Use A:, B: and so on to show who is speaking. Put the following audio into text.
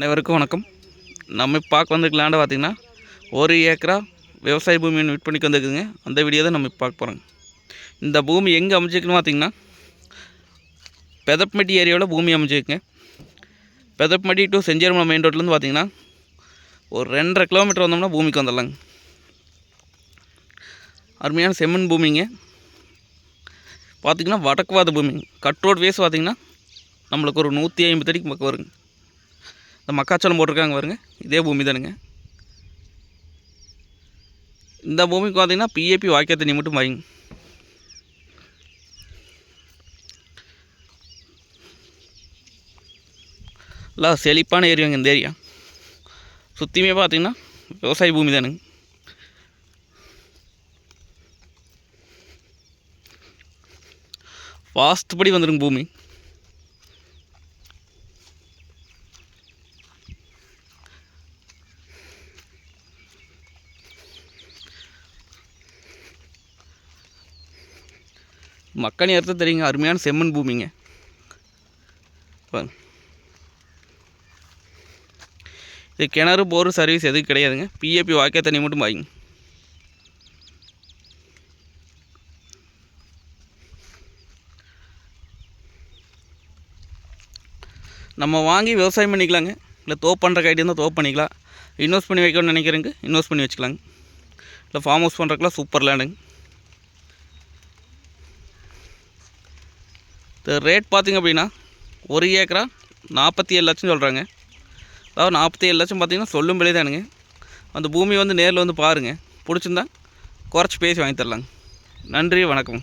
A: அனைவருக்கும் வணக்கம். நம்ம பார்க்க வந்திருக்க லேண்டை பார்த்திங்கன்னா ஒரு ஏக்கரா விவசாய பூமியை விற்பனைக்கு வந்துருக்குதுங்க. அந்த வீடியோ தான் நம்ம பார்க்க போகிறோங்க இந்த பூமி எங்கே அமைச்சிருக்குன்னு பார்த்திங்கன்னா பெதப்பமட்டி ஏரியாவில் பூமி அமைச்சிருக்குங்க பெதப்பமட்டி டு செஞ்சேரிமலை மெயின் ரோட்லேருந்து பார்த்திங்கன்னா ஒரு ரெண்டரை கிலோமீட்டர் வந்தோம்னா பூமிக்கு வந்துடலாங்க. அருமையான செம்மண் பூமிங்க. பார்த்திங்கன்னா வடக்குவாத பூமிங்க. கட் ரோடு வேஸ் பார்த்திங்கன்னா நம்மளுக்கு ஒரு நூற்றி ஐம்பது அடிக்கு பக்கம் வருங்க. இந்த மக்காச்சோளம் போட்டிருக்காங்க பாருங்க. இதே பூமி தானுங்க. இந்த பூமிக்கு பார்த்தீங்கன்னா பிஏபி வாக்கிய தண்ணி மட்டும் வாங்க நல்லா செழிப்பான ஏரியாங்க இந்த ஏரியா. சுற்றியுமே பார்த்தீங்கன்னா விவசாய பூமி தானுங்க. ஃபாஸ்ட் படி வந்துருங்க பூமி. மக்கணி அறுத்து தெரியுங்க. அருமையான செம்மண் பூமிங்க. இது கிணறு போர் சர்வீஸ் எதுவும் கிடையாதுங்க. பிஏபி வாக்கிய தண்ணி மட்டும் வாங்கிங்க நம்ம வாங்கி விவசாயம் பண்ணிக்கலாங்க. இல்லை தோப் பண்ணுற ஐடியா இருந்தால் தோப் பண்ணிக்கலாம். இன்வெஸ்ட் பண்ணி வைக்கணும்னு நினைக்கிறேங்க இன்வெஸ்ட் பண்ணி வச்சுக்கலாங்க. இல்லை ஃபார்ம் ஹவுஸ் பண்ணுறதுக்குலாம் சூப்பர் லேண்டுங்க இந்த ரேட் பார்த்திங்க அப்படின்னா ஒரு ஏக்கரா நாற்பத்தி ஏழு லட்சம் சொல்கிறாங்க அதாவது நாற்பத்தி ஏழு லட்சம் பார்த்தீங்கன்னா சொல்லும் விலை தானுங்க. அந்த பூமி வந்து நேரில் வந்து பாருங்கள் பிடிச்சிருந்தா குறைச்சி பேசி வாங்கி தரலாங்க. நன்றி வணக்கம்.